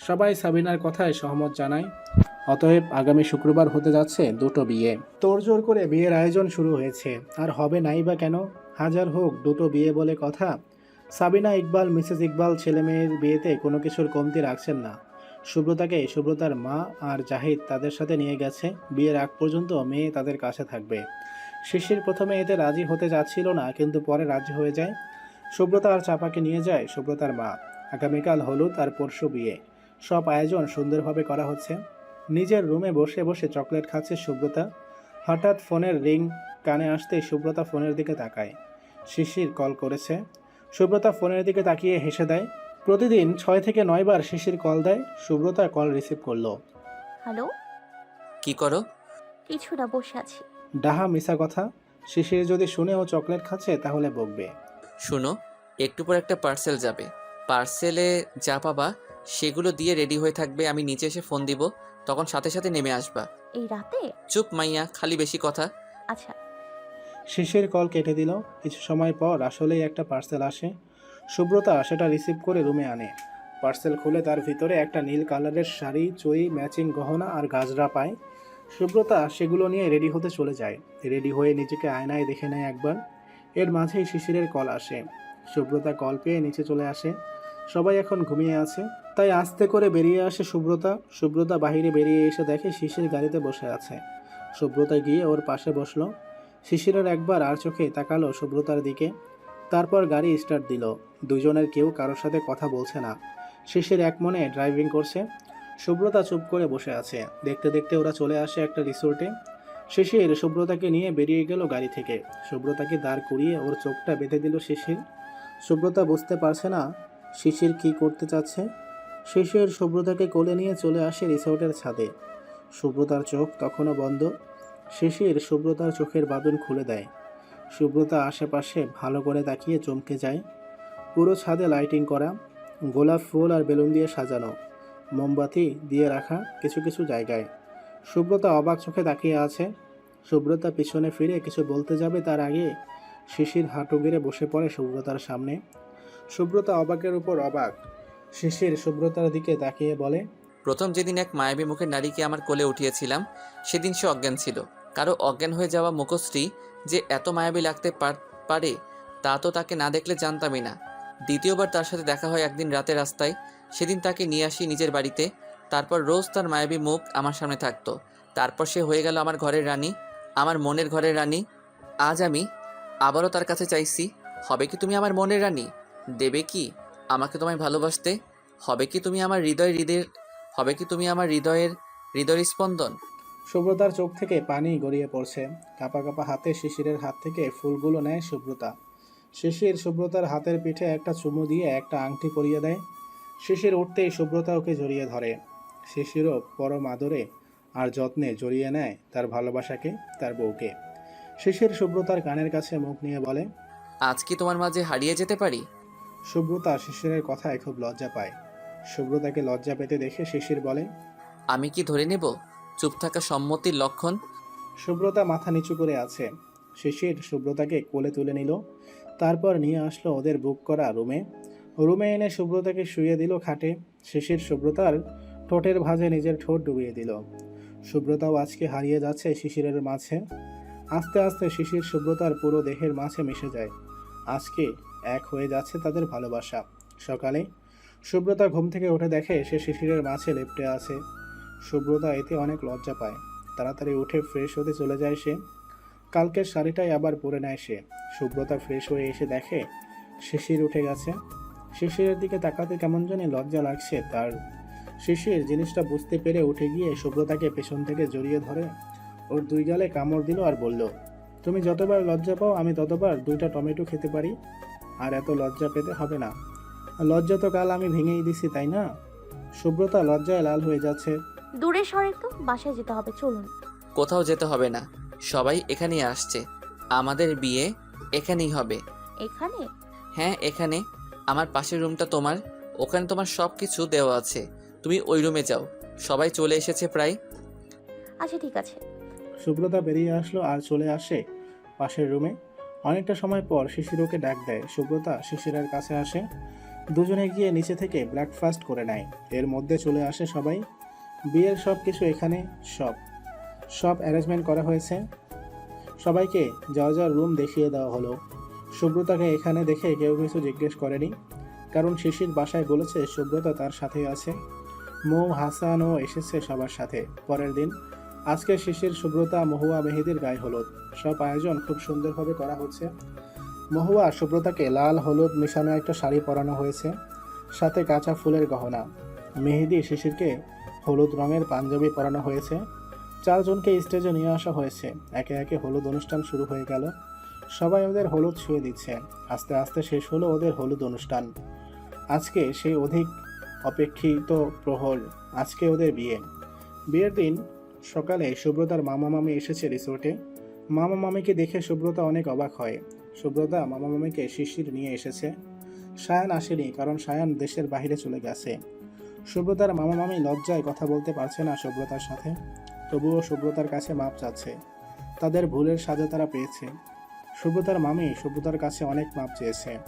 সবাই সাবিনার কথায় সহমত জানায়, অতএব আগামী শুক্রবার হতে যাচ্ছে দুটো বিয়ে। তোড়জোড় করে বিয়ের আয়োজন শুরু হয়েছে, আর হবে নাই বা কেন? হাজার হোক, দুটো বিয়ে বলে কথা। সাবিনা ইকবাল, মিসেস ইকবাল ছেলে মেয়ের বিয়েতে কোনো কিছুর কমতি রাখছেন না। সুব্রতাকে সুব্রতার মা আর জাহিদ তাদের সাথে নিয়ে গেছে। বিয়ের আগ পর্যন্ত মেয়ে তাদের কাছে থাকবে। শিশির প্রথমে এতে রাজি হতে যাচ্ছিল না, কিন্তু পরে রাজি হয়ে যায়। সুব্রতা আর চাপাকে নিয়ে যায় সুব্রতার মা। আগামীকাল হলুদ আর পরশু বিয়ে। সব আয়োজন সুন্দরভাবে করা হচ্ছে। নিজের রুমে বসে বসে চকলেট খাচ্ছে সুব্রতা। হঠাৎ ফোনের রিং কানে আসতেই সুব্রতা ফোনের দিকে তাকায়। শিশির কল করেছে। সুব্রতা ফোনের দিকে তাকিয়ে হেসে দেয়। প্রতিদিন ছয় থেকে নয় বার শিশির কল দেয়। সুব্রতা কল রিসিভ করল। হ্যালো? কি করো? কিছু না বসে আছি। ডাহা মিশা কথা। শিশির যদি শুনে ও চকলেট খাচ্ছে তাহলে বকবে। শুনো একটু পর একটা পার্সেল যাবে। পার্সেলে যা পাবা সেগুলো দিয়ে রেডি হয়ে থাকবে আমি নিচে এসে ফোন দিব তখন সাথে সাথে নেমে আসবা। এই রাতে? চুপ মাইয়া খালি বেশি কথা। আচ্ছা। শিশির কল কেটে দিল। কিছু সময় পর আসলেই একটা পার্সেল আসে। সুব্রতা সেটা রিসিভ করে রুমে আনে। পার্সেল খুলে তার ভিতরে একটা নীল কালারের শাড়ি চই ম্যাচিং গহনা আর গাজরা পায়। সুব্রতা সেগুলো নিয়ে রেডি হতে চলে যায়। রেডি হয়ে নিজেকে আয়নায় দেখে নেয় একবার। এর মাঝেই শিশিরের কল আসে। সুব্রতা কল পেয়ে নিচে চলে আসে। সবাই এখন ঘুমিয়ে আছে। তাই আস্তে করে বেরিয়ে আসে সুব্রতা। সুব্রতা বাহিরে বেরিয়ে এসে দেখে শিশির গাড়িতে বসে আছে। সুব্রতা গিয়ে ওর পাশে বসল। শিশিরের একবার আর চোখে তাকালো সুব্রতার দিকে। তারপর গাড়ি স্টার্ট দিল। দুজনের কেউ কারোর সাথে কথা বলছে না। শিশির এক মনে ড্রাইভিং করছে। সুব্রতা চুপ করে বসে আছে। দেখতে দেখতে ওরা চলে আসে একটা রিসোর্টে। শিশির সুব্রতাকে নিয়ে বেরিয়ে গেল গাড়ি থেকে। সুব্রতাকে দাঁড় করিয়ে ওর চোখটা বেঁধে দিল শিশির। সুব্রতা বুঝতে পারছে না শিশির কি করতে চাচ্ছে? শিশির সুব্রতাকে কোলে নিয়ে চলে আসে রিসোর্টের ছাদে। সুব্রতার চোখ তখনও বন্ধ। শিশির সুব্রতার চোখের বাঁধন খুলে দেয়। সুব্রতা আশেপাশে ভালো করে তাকিয়ে চমকে যায়। পুরো ছাদে লাইটিং করা, গোলাপ ফুল আর বেলুন দিয়ে সাজানো, মোমবাতি দিয়ে রাখা কিছু কিছু জায়গায়। সুব্রতা অবাক চোখে তাকিয়ে আছে। সুব্রতা পিছনে ফিরে কিছু বলতে যাবে তার আগে শিশির হাঁটু গেড়ে বসে পড়ে সুব্রতার সামনে। সুব্রতা অবাকের উপর অবাক। শিশির সুব্রতার দিকে তাকিয়ে বলে, প্রথম যেদিন এক মায়াবী মুখের নারীকে আমার কোলে উঠিয়েছিলাম, সেদিন সে অজ্ঞান ছিল। কারও অজ্ঞান হয়ে যাওয়া মুখশ্রী যে এত মায়াবী লাগতে পার- তা তো তাকে না দেখলে জানতামই না। দ্বিতীয়বার তার সাথে দেখা হয় একদিন রাতে রাস্তায়। সেদিন তাকে নিয়ে আসি নিজের বাড়িতে। তারপর রোজ তার মায়াবী মুখ আমার সামনে থাকতো। তারপর সে হয়ে গেল আমার ঘরের রানী, আমার মনের ঘরের রানী। আজ আমি আবারও তার কাছে চাইছি, হবে কি তুমি আমার মনের রানী? দেবে কি? আমাকে তোমায় ভালোবাসতে? হবে কি তুমি আমার হৃদয় হৃদয়ের হবে কি তুমি আমার হৃদয়ের হৃদয় স্পন্দন? সুব্রতার চোখ থেকে পানি গড়িয়ে পড়ছে। কাপা কাপা হাতে শিশিরের হাত থেকে ফুলগুলো নেয় সুব্রতা। শিশির সুব্রতার হাতের পিঠে একটা চুমু দিয়ে একটা আংটি পরিয়ে দেয়। শিশির উঠতেই সুব্রতা ওকে জড়িয়ে ধরে। শিশিরও পরম আদরে আর যত্নে জড়িয়ে নেয় তার ভালোবাসাকে তার বউকে। শিশির সুব্রতার কানের কাছে মুখ নিয়ে বলে আজ কি তোমার মাঝে হারিয়ে যেতে পারি? সুব্রতা শিশিরের কথায় খুব লজ্জা পায়। সুব্রতাকে লজ্জা পেতে দেখে শিশির বলে আমি কি ধরে নেব? চুপ থাকা সম্মতির লক্ষণ? সুব্রতা মাথা নিচু করে আছে। শিশির সুব্রতাকে কোলে তুলে নিল তারপর নিয়ে আসলো ওদের বুক করা রুমে। রুমে এনে সুব্রতাকে শুয়ে দিল খাটে। শিশির সুব্রতার ঠোঁটের ভাঁজে নিজের ঠোঁট ডুবিয়ে দিল। সুব্রতাও আজকে হারিয়ে যাচ্ছে শিশিরের মাঝে। আস্তে আস্তে শিশির সুব্রতার পুরো দেহের মাঝে মিশে যায়। আজকে এক হয়ে যাচ্ছে তাদের ভালোবাসা। সকালে সুব্রতা ঘুম থেকে উঠে দেখে সে শিশিরের মাঝে লেপটে আছে। সুব্রতা এতে অনেক লজ্জা পায়। তাড়াতাড়ি উঠে ফ্রেশ হতে চলে যায় সে। কালকের শাড়িটাই আবার পরে নেয় সে। সুব্রতা ফ্রেশ হয়ে এসে দেখে শিশির উঠে গেছে। শিশিরের দিকে তাকাতে কেমন জানি লজ্জা লাগছে তার। শিশির জিনিসটা বুঝতে পেরে উঠে গিয়ে সুব্রতাকে পেছন থেকে জড়িয়ে ধরে ওর দুই গালে কামড় দিল আর বলল, তুমি যতবার লজ্জা পাও আমি ততবার দুইটা টমেটো খেতে পারি। আর এত লজ্জা পেতে হবে না। লজ্জা তো কাল আমি ভেঙেই দিছি তাই না? সুব্রতা লজ্জায় লাল হয়ে যাচ্ছে। দূরে সরে তো বাসায় যেতে হবে চলুন। কোথাও যেতে হবে না। সবাই এখানেই আসছে। আমাদের বিয়ে এখানেই হবে। এখানে? হ্যাঁ এখানে। আমার পাশের রুমটা তোমার। ওখানে তোমার সব কিছু দেওয়া আছে। তুমি ওই রুমে যাও। সবাই চলে এসেছে প্রায়। আচ্ছা ঠিক আছে। সুব্রতা বেরিয়ে আসলো আর চলে আসে পাশের রুমে। অনেকটা সময় পর শিশির ওকে ডাক দেয়, সুব্রতা শিশিরের কাছে আসে। দুজনে গিয়ে নিচে থেকে ব্রেকফাস্ট করে নেয়। এর মধ্যে চলে আসে সবাই। বিয়ের সব কিছু এখানে সব। সব অ্যারেঞ্জমেন্ট করা হয়েছে। সবাইকে যাওয়া যাওয়ার রুম দেখিয়ে দেওয়া হলো। সুব্রতাকে এখানে দেখে কেউ কিছু জিজ্ঞেস করেনি। কারণ শিশির বাসায় বলেছে, সুব্রতা তার সাথেই আছে। মৌ, হাসানও এসেছে সবার সাথে। পরের দিন আজকে শিশির সুব্রতা মহুয়া মেহেদির গায়ে হলুদ। সব আয়োজন খুব সুন্দরভাবে করা হচ্ছে। মহুয়া সুব্রতাকে লাল, হলুদ মিশানো একটা শাড়ি পরানো হয়েছে। সাথে কাঁচা ফুলের গহনা। মেহেদি শিশিরকে হলুদ রঙের পাঞ্জাবি পরানো হয়েছে। চারজনকে স্টেজে নিয়ে আসা হয়েছে। একে একে হলুদ অনুষ্ঠান শুরু হয়ে গেল। সবাই ওদের হলুদ ছুঁয়ে দিচ্ছে। আস্তে আস্তে শেষ হলো ওদের হলুদ অনুষ্ঠান। আজকে সেই অধিক অপেক্ষিত প্রহর। আজকে ওদের বিয়ে। বিয়ের দিন সকালে সুব্রতার মামা মামি এসেছে রিসোর্টে। মামা মামিকে দেখে সুব্রতা অনেক অবাক হয়। সুব্রতা মামা মামিকে শিশির নিয়ে এসেছে। সায়ান আসেনি কারণ সায়ান দেশের বাইরে চলে গেছে। সুব্রতার মামা মামি লজ্জায় কথা বলতে পারছে না সুব্রতার সাথে। তবুও সুব্রতার কাছে মাপ চাচ্ছে। তাদের ভুলের সাজা তারা পেয়েছে। সুব্রতার মামি সুব্রতার কাছে অনেক মাপ চেয়েছে।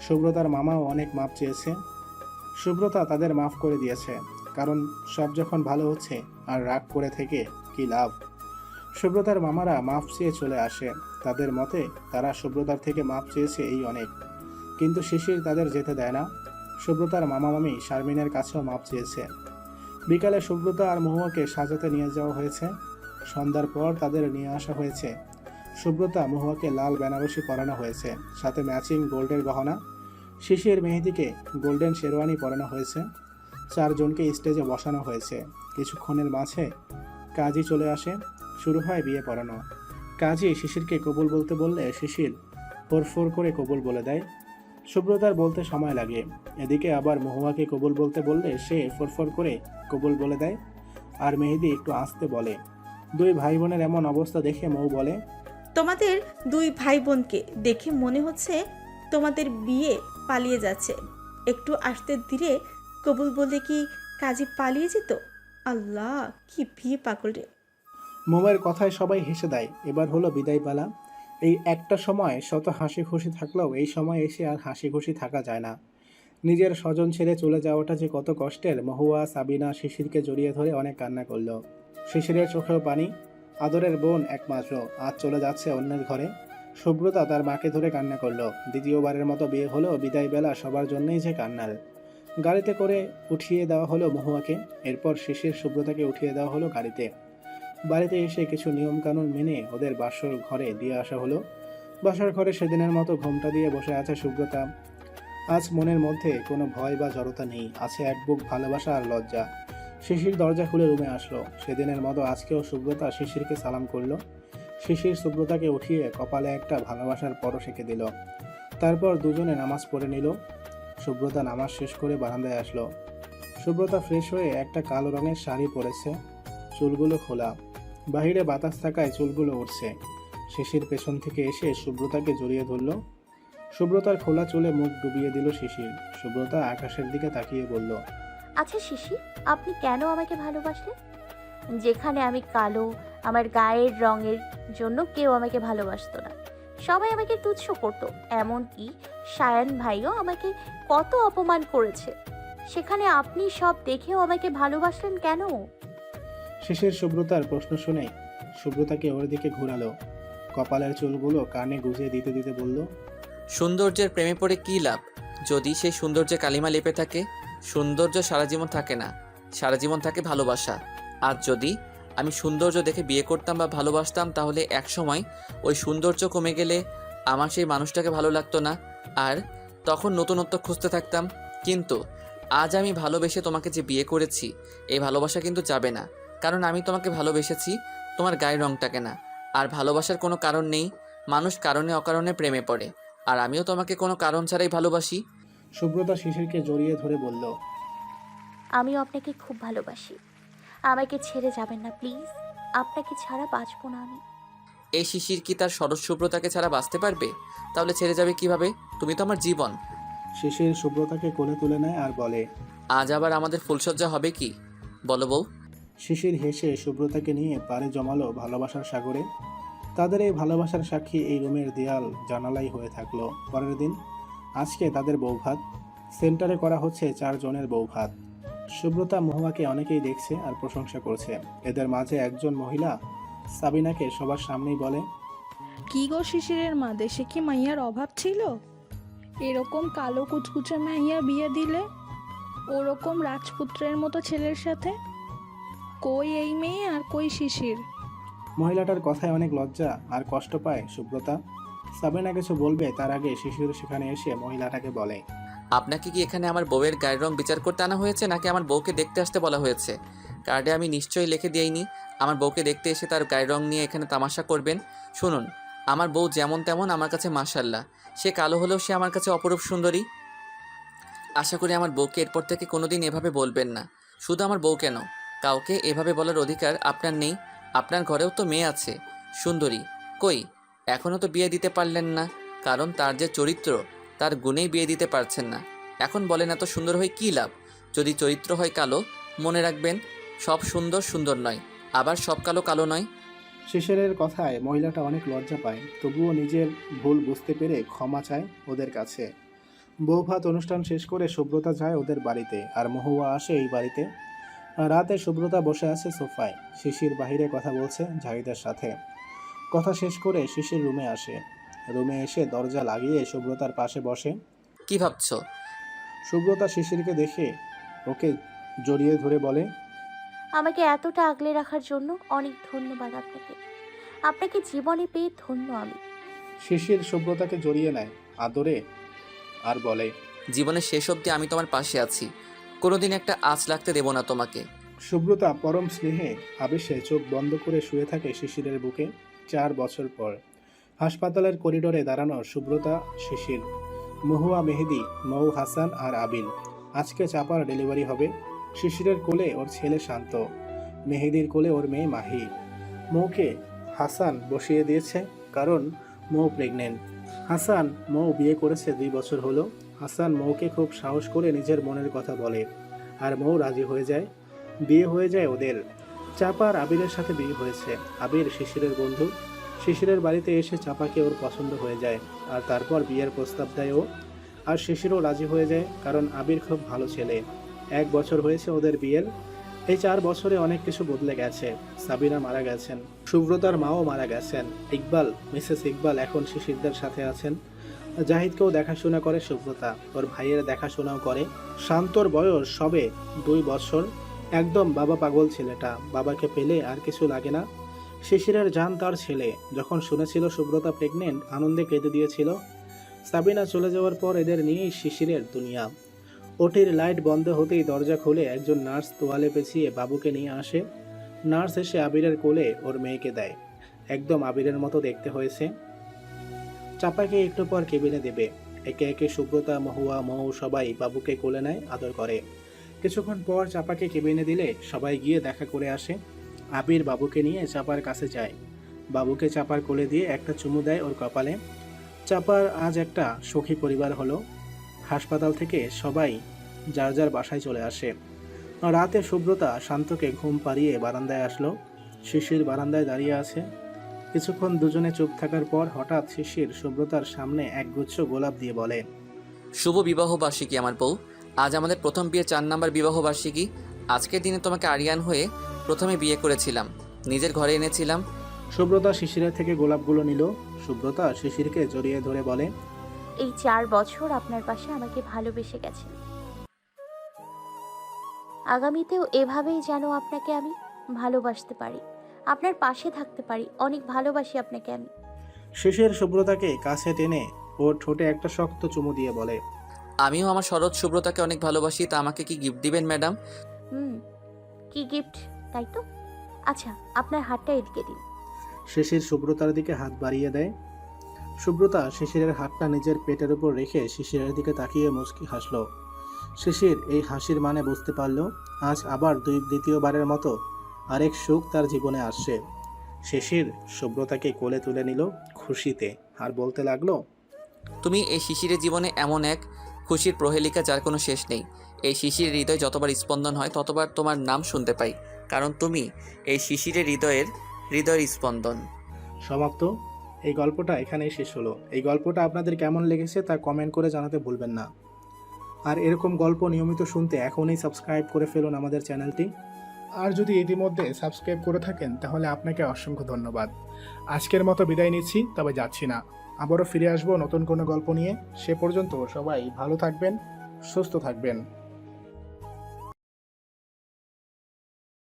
সুব্রতার মামাও অনেক মাপ চেয়েছে। সুব্রতা তাদের মাফ করে দিয়েছে। কারণ সব যখন ভালো হচ্ছে আর রাগ করে থেকে কি লাভ? সুব্রতার মামারা মাফ চেয়ে চলে আসে। তাদের মতে তারা সুব্রতার থেকে মাপ চেয়েছে এই অনেক। কিন্তু শিশির তাদের যেতে দেয় না। সুব্রতার মামা মামি শারমিনের কাছেও মাপ চেয়েছে। বিকালে সুব্রতা আর মহুয়াকে সাজাতে নিয়ে যাওয়া হয়েছে। সন্ধ্যার পর তাদের নিয়ে আসা হয়েছে। সুব্রতা মহুয়াকে লাল বেনারসি পরানো হয়েছে। সাথে ম্যাচিং গোল্ডের গহনা। শিশির মেহেদিকে গোল্ডেন শেরওয়ানি পরানো হয়েছে। চারজনকে স্টেজে বসানো হয়েছে। কিছুক্ষণের মাঝে কাজী চলে আসে। শুরু হয় বিয়ে পড়ানো। কাজী শিশিরকে কবুল বলতে বললে শিশির ফোর করে কবুল বলে দেয়। সুব্রতার বলতে সময় লাগে। এদিকে আবার মহুয়াকে কবুল বলতে বললে সে ফোরফোর করে কবুল বলে দেয়। আর মেহেদি একটু আসতে বলে, দুই ভাই বোনের এমন অবস্থা দেখে মৌ বলে, তোমাদের দুই ভাই বোনকে দেখে মনে হচ্ছে তোমাদের বিয়ে পালিয়ে যাচ্ছে। একটু আসতে ধীরে কবুল বলে কি কাজী পালিয়ে যেত? আল্লাহ, কি বিয়ে পাগল রে। মৌয়ের কথায় সবাই হেসে দেয়, এবার হলো বিদায় পালা। এই একটা সময় শত হাসি খুশি থাকলেও এই সময় এসে আর হাসি খুশি থাকা যায় না। নিজের স্বজন ছেড়ে চলে যাওয়াটা যে কত কষ্টের, মহুয়া, সাবিনা, শিশিরকে জড়িয়ে ধরে অনেক কান্না করল। শিশিরের চোখেও পানি, আদরের বোন একমাত্র, আজ চলে যাচ্ছে অন্যের ঘরে। সুব্রতা তার মাকে ধরে কান্না করল। দ্বিতীয়বারের মতো বিয়ে হলো বিদায় বেলা সবার জন্যই যে কান্নার। গাড়িতে করে উঠিয়ে দেওয়া হলো মহুয়াকে। এরপর শিশির সুব্রতাকে উঠিয়ে দেওয়া হলো গাড়িতে। বাড়িতে এসে কিছু নিয়মকানুন মেনে ওদের বাসর ঘরে দিয়ে আসা হলো। বাসার ঘরে সেদিনের মতো ঘোমটা দিয়ে বসে আছে সুব্রতা। আজ মনের মধ্যে কোনো ভয় বা জড়তা নেই। আছে এক বুক ভালোবাসা আর লজ্জা। শিশির দরজা খুলে রুমে আসলো। সেদিনের মতো আজকেও সুব্রতা শিশিরকে সালাম করল। শিশির সুব্রতাকে উঠিয়ে কপালে একটা ভালোবাসার পরশ এঁকে দিল। তারপর দুজনে নামাজ পড়ে নিল। সুব্রতা নামাজ শেষ করে বারান্দায় আসলো। সুব্রতা ফ্রেশ হয়ে একটা কালো রঙের শাড়ি পরেছে। চুলগুলো খোলা। বাহিরে বাতাস থাকায় চুলগুলো উঠছে শিশির পেছন থেকে এসে সুব্রতাকে জড়িয়ে ধরল। সুব্রতার খোলা চুলে মুখ ডুবিয়ে দিল শিশির। সুব্রতা আকাশের দিকে তাকিয়ে বলল আচ্ছা শিশি আপনি কেন আমাকে ভালোবাসলেন? যেখানে আমি কালো, আমার গায়ের রঙের জন্য কেউ আমাকে ভালোবাসতো না। সবাই আমাকে তুচ্ছ করতো। এমনকি সায়ান ভাইও আমাকে কত অপমান করেছে। সেখানে আপনি সব দেখেও আমাকে ভালোবাসলেন কেন? শেষের সুব্রতার প্রশ্ন শুনে সুব্রতাকে ওর দিকে ঘোরালো। কপালের চুলগুলো কানে গুজিয়ে দিতে দিতে বলল সৌন্দর্যের প্রেমে পড়ে কী লাভ? যদি সেই সৌন্দর্যে কালিমা লেপে থাকে সৌন্দর্য সারা জীবন থাকে না। সারা জীবন থাকে ভালোবাসা। আর যদি আমি সৌন্দর্য দেখে বিয়ে করতাম বা ভালোবাসতাম তাহলে এক সময় ওই সৌন্দর্য কমে গেলে আমার সেই মানুষটাকে ভালো লাগতো না। আর তখন নতুনত্ব খুঁজতে থাকতাম। কিন্তু আজ আমি ভালোবেসে তোমাকে যে বিয়ে করেছি এই ভালোবাসা কিন্তু যাবে না। কারণ আমি তোমাকে ভালোবেসেছি তোমার গায়ের রংটাকে না আর ভালোবাসার কোনো কারণ নেই। মানুষ কারণে অকারণে প্রেমে পড়ে। আর আমিও তোমাকে কোনো কারণ ছাড়াই ভালোবাসি। সুব্রতা শিশিরকে জড়িয়ে ধরে বলল আমিও আপনাকে খুব ভালোবাসি। আমাকে ছেড়ে যাবেন না প্লিজ। আপনাকে ছাড়া বাঁচবো না আমি। এই শিশির কি তার সরস্যব্রতাকে ছাড়া বাঁচতে পারবে? তাহলে ছেড়ে যাবে কীভাবে? তুমি তো আমার জীবন। শিশির সুব্রতাকে কোলে তুলে নেয় আর বলে আজ আবার আমাদের ফুলসজ্জা হবে কি? বলো বউ। শিশির হেসে সুব্রতাকে নিয়ে পাড়ে জমালো ভালোবাসার সাগরে। তাদের এই ভালোবাসার সাক্ষী এই রুমের দেয়াল জানালাই হয়ে থাকল। পরের দিন আজকে তাদের বৌভাত সেন্টারে করা হচ্ছে চারজনের বউ ভাত সুব্রতা মহুয়াকে অনেকেই দেখছে আর প্রশংসা করছে। এদের মাঝে একজন মহিলা সাবিনাকে সবার সামনেই বলে কি গো শিশিরের মা দেশে কি মাইয়ার অভাব ছিল? এরকম কালো কুচকুচে মাইয়া বিয়ে দিলে? ওরকম রাজপুত্রের মতো ছেলের সাথে? কই এই মেয়ে আর কই শিশির? মহিলাটার কথায় অনেক লজ্জা আর কষ্ট পায় সুব্রতা। সাবিনা কিছু বলবে তার আগে শিশির সেখানে এসে মহিলাটাকে বলে আপনাকে কি এখানে আমার বউয়ের গায়ের রং বিচার করতে আনা হয়েছে, নাকি আমার বউকে দেখতে আসতে বলা হয়েছে? কার্ডে আমি নিশ্চয়ই লিখে দিইনি। আমার বউকে দেখতে এসে তার গায়ের রং নিয়ে এখানে তামাশা করবেন। শুনুন, আমার বউ যেমন তেমন আমার কাছে মাশাল্লাহ সে কালো হলেও সে আমার কাছে অপরূপ সুন্দরী। আশা করি আমার বউকে এরপর থেকে কোনোদিন এভাবে বলবেন না। শুধু আমার বউ কেন? কাউকে এভাবে বলার অধিকার আপনার নেই। আপনার ঘরেও তো মেয়ে আছে। সুন্দরী, কই? এখনও তো বিয়ে দিতে পারলেন না। কারণ তার যে চরিত্র তার গুণেই বিয়ে দিতে পারছেন না। এখন বলেন এত সুন্দর হয়ে কী লাভ? যদি চরিত্র হয় কালো, মনে রাখবেন, সব সুন্দর সুন্দর নয়, আবার সব কালো কালো নয়। শিশিরের কথায় মহিলাটা অনেক লজ্জা পায়, তবুও নিজের ভুল বুঝতে পেরে ক্ষমা চায় ওদের কাছে। বৌভাত অনুষ্ঠান শেষ করে সুব্রতা যায় ওদের বাড়িতে, আর মহুয়া আসে এই বাড়িতে। রাতে সুব্রতা বসে আছে সোফায়, শিশির বাহিরে কথা বলছে জাহিদের সাথে। কথা শেষ করে শিশির রুমে আসে। রুমে এসে দরজা লাগিয়ে সুব্রতার পাশে বসে। কি ভাবছ? সুব্রতা শিশিরকে দেখে ওকে জড়িয়ে ধরে বলে আমাকে এতটা আগলে রাখার জন্য অনেক ধন্যবাদ আপনাকে। আপনাকে জীবনে পেয়ে ধন্য আমি। শিশির সুব্রতাকে জড়িয়ে নেয় আদরে আর বলে জীবনের শেষ অবধি আমি তোমার পাশে আছি। কোনোদিন একটা আঁচ লাগতে দেবো না তোমাকে। সুব্রতা পরম স্নেহে আবেশে চোখ বন্ধ করে শুয়ে থাকে শিশিরের বুকে। চার বছর পর হাসপাতালের করিডোরে দাঁড়ানো সুব্রতা, শিশির, মহুয়া মেহেদি, মৌ হাসান আর আবিন। আজকে চাপার ডেলিভারি হবে। শিশিরের কোলে ওর ছেলে শান্ত। মেহেদির কোলে ওর মেয়ে মাহি। মৌকে হাসান বসিয়ে দিয়েছে কারণ মৌ প্রেগনেন্ট হাসান মৌ বিয়ে করেছে দুই বছর হলো। হাসান মৌকে খুব সাহস করে নিজের মনের কথা বলে। আর মৌ রাজি হয়ে যায়। বিয়ে হয়ে যায় ওদের। চাপার আবিরের সাথে বিয়ে হয়েছে। আবির শিশিরের বন্ধু। শিশিরের বাড়িতে এসে চাপাকে ওর পছন্দ হয়ে যায় আর তারপর বিয়ের প্রস্তাব দেয় ও। আর শিশিরও রাজি হয়ে যায় কারণ আবির খুব ভালো ছেলে। এক বছর হয়েছে ওদের বিয়ের। এই চার বছরে অনেক কিছু বদলে গেছে। সাবিনা মারা গেছেন। সুব্রতার মাও মারা গেছেন। ইকবাল, মিসেস ইকবাল এখন শিশিরদের সাথে আছেন। জাহিদকেও দেখাশোনা করে সুব্রতা। ওর ভাইয়ের দেখাশোনাও করে। শান্তর বয়স সবে দুই বছর। একদম বাবা পাগল ছেলেটা। বাবাকে পেলে আর কিছু লাগে না। শিশিরের জান তার ছেলে। যখন শুনেছিল সুব্রতা প্রেগনেন্ট আনন্দে কেঁদে দিয়েছিল। সাবিনা চলে যাওয়ার পর এদের নিয়েই শিশিরের দুনিয়া। ওটির লাইট বন্ধ হতেই দরজা খুলে একজন নার্স তোয়ালে পেঁচিয়ে বাবুকে নিয়ে আসে। নার্স এসে আবিরের কোলে ওর মেয়েকে দেয়। একদম আবিরের মতো দেখতে হয়েছে। চাপাকে একটু পর কেবিনে দেবে। একে একে সুব্রতা, মহুয়া মহু সবাই বাবুকে কোলে নেয়, আদর করে। কিছুক্ষণ পর চাপাকে কেবিনে দিলে সবাই গিয়ে দেখা করে আসে। আবির বাবুকে নিয়ে চাপার কাছে যায়। বাবুকে চাপার কোলে দিয়ে একটা চুমু দেয় ওর কপালে। চাপার আজ একটা সুখী পরিবার হলো। হাসপাতাল থেকে সবাই যার যার বাসায় চলে আসে। রাতে সুব্রতা শান্তকে ঘুম পাড়িয়ে বারান্দায় আসলো। শিশির বারান্দায় দাঁড়িয়ে আছে। কিছুক্ষণ দুজনে চুপ থাকার পর হঠাৎ শিশির সুব্রতার সামনে একগুচ্ছ গোলাপ দিয়ে বলে, শুভ বিবাহ বার্ষিকী আমার বউ। আজ আমাদের প্রথম বিয়ে চার নাম্বার বিবাহ বার্ষিকী আজকের দিনে তোমাকে আরিয়ান হয়ে প্রথমে বিয়ে করেছিলাম। নিজের ঘরে এনেছিলাম। সুব্রতা শিশিরের থেকে গোলাপগুলো নিল। সুব্রতা শিশিরকে জড়িয়ে ধরে বলে এই চার বছর আপনার পাশে আমাকে ভালোবেসে গেছেন। আগামীতেও এভাবেই যেন আপনাকে আমি ভালোবাসতে পারি। আপনার পাশে থাকতে পারি। অনেক ভালোবাসি আপনাকে আমি। শিশির সুব্রতাকে কাছে টেনে ওর ঠোঁটে একটা শক্ত চুমু দিয়ে বলে আমিও আমার শরৎ সুব্রতাকে অনেক ভালোবাসি তা আমাকে কি গিফট দিবেন ম্যাডাম হুম কি গিফট তাই তো? আচ্ছা আপনার হাতটা এদিকে দিন। শিশির সুব্রতার দিকে হাত বাড়িয়ে দেয়। সুব্রতা শিশিরের হাতটা নিজের পেটের উপর রেখে শিশিরের দিকে তাকিয়ে মুচকি হাসল। শিশির এই হাসির মানে বুঝতে পারল আজ আবার দুই দ্বিতীয়বারের মতো আরেক সুখ তার জীবনে আসছে। শিশির সুব্রতাকে কোলে তুলে নিল খুশিতে আর বলতে লাগল তুমি এই শিশিরের জীবনে এমন এক খুশির প্রহেলিকা যার কোনো শেষ নেই। এই শিশির হৃদয় যতবার স্পন্দন হয় ততবার তোমার নাম শুনতে পাই। কারণ তুমি এই শিশিরের হৃদয়ের হৃদয়ের স্পন্দন সমাপ্ত। এই গল্পটা এখানেই শেষ হলো। এই গল্পটা আপনাদের কেমন লেগেছে তা কমেন্ট করে জানাতে ভুলবেন না। আর এরকম গল্প নিয়মিত শুনতে এখনই সাবস্ক্রাইব করে ফেলুন আমাদের চ্যানেলটি আর যদি ইতিমধ্যে সাবস্ক্রাইব করে থাকেন, তাহলে আপনাকে অসংখ্য ধন্যবাদ। আজকের মতো বিদায় নিচ্ছি, তবে যাচ্ছি না। আবারও ফিরে আসব নতুন কোনো গল্প নিয়ে। সে পর্যন্ত সবাই ভালো থাকবেন, সুস্থ থাকবেন।